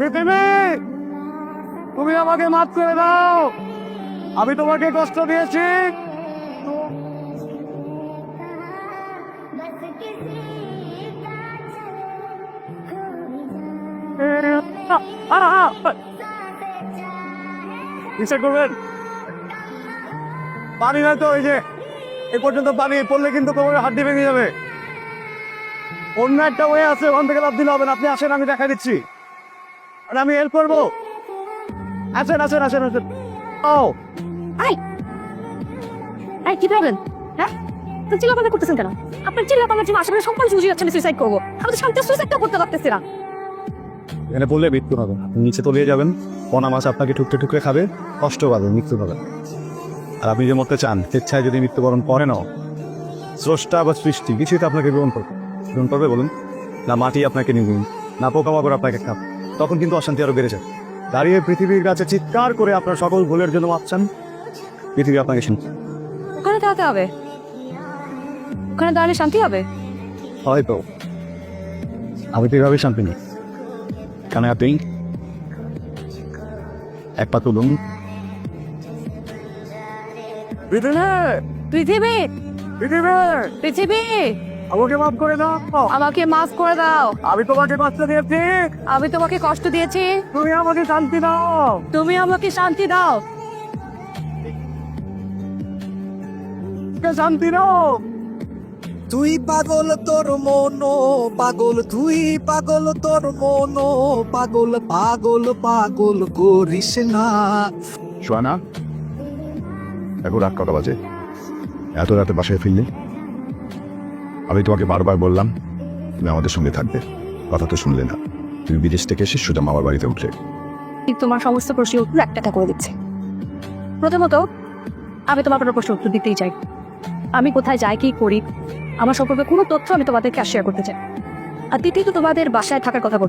পৃথিবী তুমি আমাকে মাফ করে দাও। আমি তোমাকে কষ্ট দিয়েছি। করবেন? পানি নাই তো ওই যে এ পর্যন্ত পানি পড়লে কিন্তু কোমরে হাড্ডি ভেঙে যাবে। অন্য একটা ওয়ে আছে ওখান থেকে লাভ দিলে হবে না। আপনি আসেন আমি দেখা দিচ্ছি। আমি হেল্প করব। আসেন আসেন আসেন আসেন। ও। আই। আই কি প্রবলেম হ্যাঁ? তো চিল্লাপাল্লা করতেছেন কেন? আপনার চিল্লাপাল্লার জন্য আশেপাশে সব মানুষ বুঝে যাচ্ছেন সুইসাইড করব। আমি তো শান্তি সুইসাইডটা করতে পারতেছি না। এখানে বললে মৃত্যু হবে আপনি নিচে তলিয়ে যাবেন। পোনা মাছ আপনাকে ঠুকরে ঠুকরে খাবে। কষ্ট পাবে মৃত্যু হবে। আর আপনি যে মরতে চান স্বেচ্ছায় যদি মৃত্যুবরণ করে নাও স্রষ্টা বা সৃষ্টি কিছুই তো আপনাকে গ্রহণ করবে গ্রহণ করবে বলুন। না মাটি আপনাকে নিবে না পোকামাকড় আপনাকে খাবে। তখন কিন্তু অশান্তি আরও বেড়ে যাবে দাঁড়িয়ে পৃথিবীর কাছে চিৎকার করে আপনার সকল ভুলের জন্য মাপছেন পৃথিবী আপনাকে শুনছে ওখানে দাঁড়াতে হবে। ওখানে দাঁড়ালে শান্তি হবে? হয়তো। আমি তো এভাবে শান্তি নেই। কেন আপনি এক পা তুলুন। পৃথিবী! পৃথিবী! পৃথিবী! পৃথিবী! আমাকে মাফ করে দাও। আমাকে মাফ করে দাও। আমি তোমাকে কষ্ট দিয়েছি। আমি তোমাকে কষ্ট দিয়েছি। তুমি আমাকে শান্তি দাও। তুমি আমাকে শান্তি দাও। শান্তি দাও। তুই পাগল তোর মনো পাগল তুই পাগল তোর মনো পাগল পাগল পাগল করিস না। শোয়ানা এখন রাত কটা বাজে? এত রাতে বাসায় ফিরলে? আমি তোমাকে বারবার বললাম তুমি আমাদের সঙ্গে থাকবে। কথা তো শুনলে না। তুমি বিদেশ থেকে এসে সোজা মামার বাড়িতে উঠলে। তোমার সমস্ত প্রশ্নের উত্তর একটা একটা করে দিচ্ছে। প্রথমত আমি তোমার কোনো প্রশ্ন উত্তর দিতেই চাই। আমি কোথায় যাই কি করি আমার সম্পর্কে কোনো তথ্য আমি তোমাদেরকে শেয়ার করতে চাই। আর দ্বিতীয়ত তোমাদের বাসায় থাকার কথা বল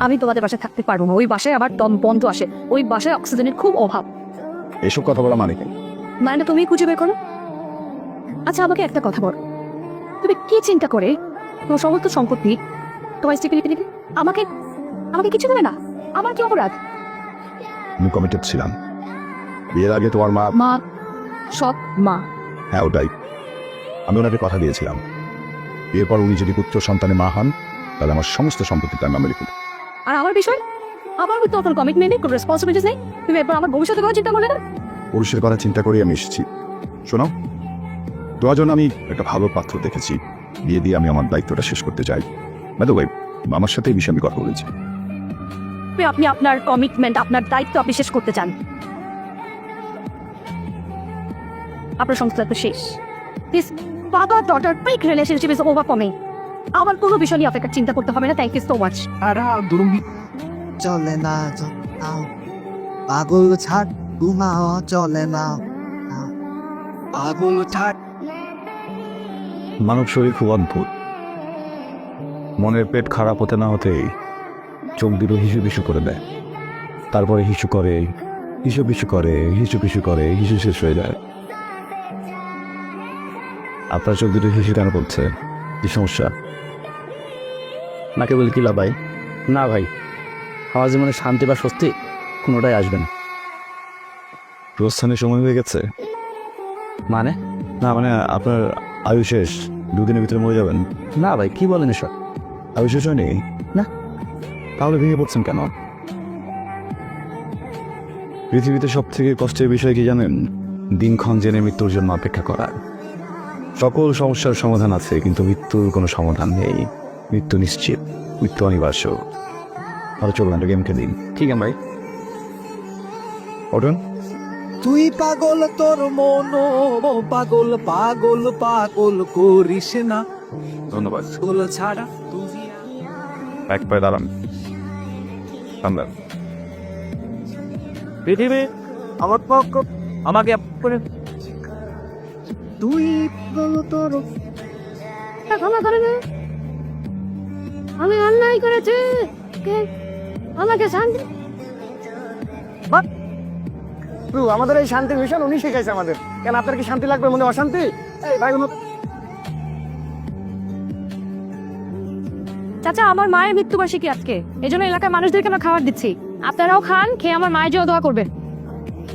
আমি তোমাদের বাসায় থাকতে পারব না। ওই বাসায় আবার দম বন্ধ আসে। ওই বাসায় অক্সিজেনের খুব অভাব। এসব কথা বলা মানে? মানে তুমি খুঁজে বের করো? আচ্ছা আমাকে একটা কথা বল। তুমি কি চিন্তা করে? তোমার সমস্ত সম্পত্তি তোমার স্ত্রীকে লিখে আমাকে আমাকে কিছু দেবে না? আমার কি অপরাধ? আমি কমিটেড ছিলাম। বিয়ের আগে তোমার মা মা সব মা। হ্যাঁ ওটাই। আমি ওনাকে কথা দিয়েছিলাম। এরপর উনি যদি পুত্র সন্তানে মা হন তাহলে আমার সমস্ত সম্পত্তি তার নামে লিখুন। আর আমার বিষয়? আমার তো কোনো কমিটমেন্ট নেই কোনো রেসপন্সিবিলিটিস নেই। তুমি এরপর আমার ভবিষ্যতের কথা চিন্তা করলে না? পুরুষের কথা চিন্তা করে আমি এসেছি। শোনো জন্য আমি একটা ভালো পাত্র দেখেছি। বিয়ে দিয়ে আমি আমার দায়িত্বটা শেষ করতে চাই। বাই ভাই আমার সাথে এই বিষয়ে আমি কথা বলেছি। তুমি আপনি আপনার কমিটমেন্ট আপনার দায়িত্ব আপনি শেষ করতে চান। আপনার সংস্থা তো শেষ। This father daughter pick relationship is over for me আমার কোনো বিষয় নিয়ে আপনাকে চিন্তা করতে হবে না। থ্যাংক ইউ সো মাচ আর দুরুমি চলে না চলে না। পাগল ছাড় ঘুমাও চলে না। পাগল ছাড়। মানব শরীর খুব অদ্ভুত। মনের পেট খারাপ হতে না হতেই চোখ দুটো হিসু পিছু করে দেয়। তারপরে হিসু করে হিসু পিছু করে হিসু পিছু করে হিসু শেষ হয়ে যায়। আপনার চোখ দুটো হিসু কেন করছে? কি সমস্যা? নাকে বলি কি লাভ ভাই? না ভাই আমার জীবনে শান্তি বা স্বস্তি কোনোটাই আসবে না। প্রস্থানের সময় হয়ে গেছে? মানে? না মানে আপনার আয়ু শেষ? দুদিনের ভিতরে মরে যাবেন। না ভাই কি বলেন এসব? আয়ু শেষ হয়নি? না। তাহলে ভেঙে পড়ছেন কেন? পৃথিবীতে সব থেকে কষ্টের বিষয় কি জানেন? দিনক্ষণ জেনে মৃত্যুর জন্য অপেক্ষা করা। সকল সমস্যার সমাধান আছে কিন্তু মৃত্যুর কোনো সমাধান নেই। মৃত্যু নিশ্চিত মৃত্যু অনিবার্য। আর একটা গেম খেলিন ঠিক আছে ভাই। ওঠুন তুই পাগল তোর মনো পাগল পাগল পাগল করিস না। ধন্যবাদ। পাগল ছাড়া তুই এক পায়ে দাঁড়ান। দাঁড়ান পৃথিবী আমার পক্ষ আমাকে করে তুই পাগল তোর ক্ষমা করে না আমি অন্যায় করেছি। আমাকে শান্তি আমাদের এই শান্তির মিশন উনি শিখাইছে আমাদের। কেন আপনার কি শান্তি লাগবে মনে অশান্তি? এই ভাই কোনো চাচা আমার মায়ের মৃত্যুবার্ষিকী আজকে। এই জন্য এলাকার মানুষদেরকে আমরা খাবার দিচ্ছি। আপনারাও খান খেয়ে আমার মায়ের জন্য দোয়া করবেন।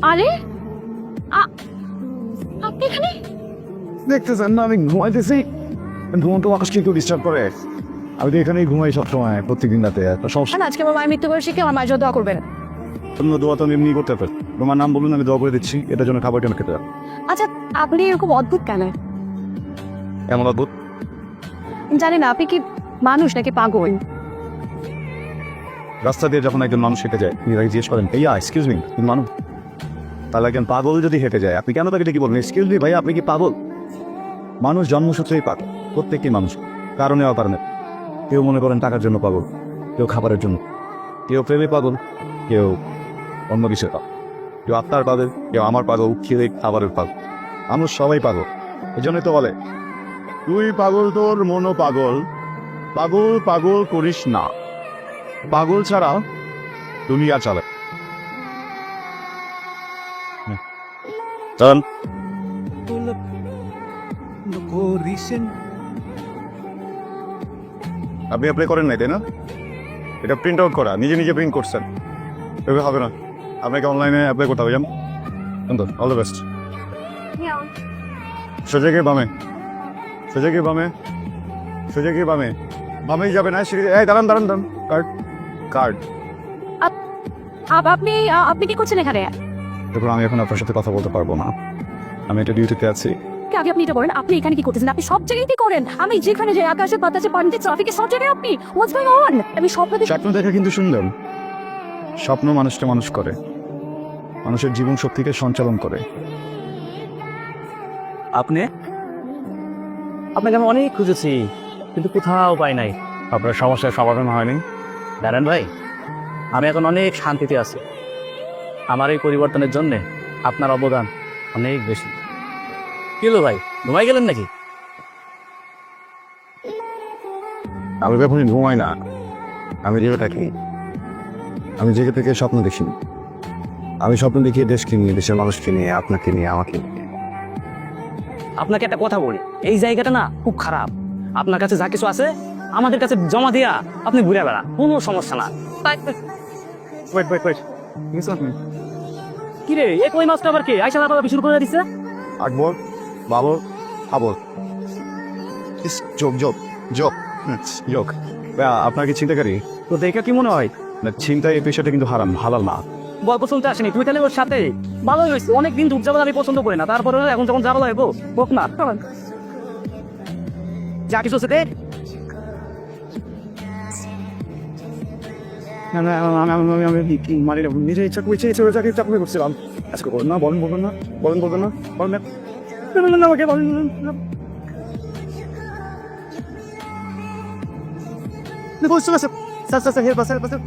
আরে আ- আপনি এখানে? দেখতেছেন না আমি ঘুমাইতেছি। ঘুমন্ত আকাশকে একটু ডিস্টার্ব করে। আমি তো এখানেই ঘুমাই সবসময় প্রত্যেকদিন রাতে। সমস্যা আজকে আমার মায়ের মৃত্যুবার্ষিকী আমার মায়ের জন্য দোয়া করবেন। অন্য দোয়া তো আমি এমনি করতে পারি। তোমার নাম বলুন আমি দোয়া করে দিচ্ছি। এটার জন্য খাবার কেন খেতে আচ্ছা আপনি এরকম অদ্ভুত কেন? এমন অদ্ভুত? জানি না আপনি কি মানুষ নাকি পাগল? রাস্তা দিয়ে যখন একজন মানুষ হেঁটে যায় তিনি তাকে জিজ্ঞেস করেন এইয়া এক্সকিউজ মি তুমি মানুষ? তাহলে একজন পাগল যদি হেঁটে যায় আপনি কেন তাকে কি বলবেন এক্সকিউজ মি ভাই আপনি কি পাগল? মানুষ জন্মসূত্রেই পাগল প্রত্যেকটি মানুষ কারণে অকারণে। কেউ মনে করেন টাকার জন্য পাগল কেউ খাবারের জন্য। কেউ প্রেমে পাগল কেউ অন্য বিষয়ে পাগল কেউ আত্মার পাগল কেউ আমার পাগল খেয়ে খাবারের পাগল। মানুষ সবাই পাগল। এই জন্যই তো বলে তুই পাগল তোর মনো পাগল। পাগল পাগল করিস না। পাগল ছাড়া দুনিয়া চলে। চল আপনি অ্যাপ্লাই করেন নাই তাই না? এটা প্রিন্ট আউট করা নিজে নিজে প্রিন্ট করছেন। এভাবে হবে না। আপনাকে অনলাইনে অ্যাপ্লাই করতে হবে যান অল দ্য বেস্ট সোজা গিয়ে বামে। সোজা গিয়ে বামে। সোজা গিয়ে বামে। বামেই যাবে না সিঁড়ি এই দাঁড়ান দাঁড়ান দাঁড়ান। কার্ড কার্ড আপ- আপনি আপনি কি করছেন এখানে? দেখুন আমি এখন আপনার সাথে কথা বলতে পারব না। আমি এটা ডিউটিতে আছি। কি আগে আপনি এটা বলেন আপনি এখানে কি করতেছেন? আপনি সব জায়গায় কি করেন? আমি যেখানে যাই আকাশে বাতাসে পানিতে ট্রাফিকে সব জায়গায় আপনি? হোয়াটস গোইং অন আমি স্বপ্ন দেখি স্বপ্ন দেখা কিন্তু সুন্দর। স্বপ্ন মানুষকে মানুষ করে মানুষের জীবন শক্তিকে সঞ্চালন করে। আপনি? আপনাকে আমি অনেক খুঁজেছি কিন্তু কোথাও পাই নাই। আপনার সমস্যার সমাধান হয়নি? দাঁড়ান ভাই আমি এখন অনেক শান্তিতে আছি। আমার এই পরিবর্তনের জন্যে আপনার অবদান অনেক বেশি। কি হলো ভাই ঘুমাই গেলেন নাকি? আমি যখন ঘুমাই না আমি জেগে থাকি। আমি জেগে থেকে স্বপ্ন দেখি আমি স্বপ্ন দেখি দেশকে নিয়ে দেশের মানুষকে নিয়ে আপনাকে নিয়ে আমাকে নিয়ে। আপনাকে একটা কথা বলি এই জায়গাটা না খুব খারাপ। আপনার কাছে যা কিছু আছে আমাদের কাছে জমা দিয়া আপনি ঘুরে বেড়া কোনো সমস্যা না। ওয়েট ওয়েট ওয়েট কি রে এই কই মাছটা আবার কি? আইসা আবার শুরু করে দিচ্ছে আকবর বাবর আবর যোগ যোগ যোগ যোগ আপনার কি চিন্তাকারী তো দেখে কি মনে হয়? না চিন্তা এই পেশাটা কিন্তু হারাম হালাল না। গল্প শুনতে আসেনি তুই তাহলে ওর সাথে? ভালোই হয়েছে অনেক দিন ধূপ যাব আমি পছন্দ করি না তারপরে এখন যখন যাব লাগবো হোক না। যা কিছু আছে দেখ না না আমি আমি আমি আমি মানে নিজে ইচ্ছা করছে ইচ্ছা করে চাকরি চাকরি করছিলাম আজকে বলেন না বলেন বলবেন না বলেন বলবেন না বলেন না। আমাকে বলেন না। Sir sir sir help sir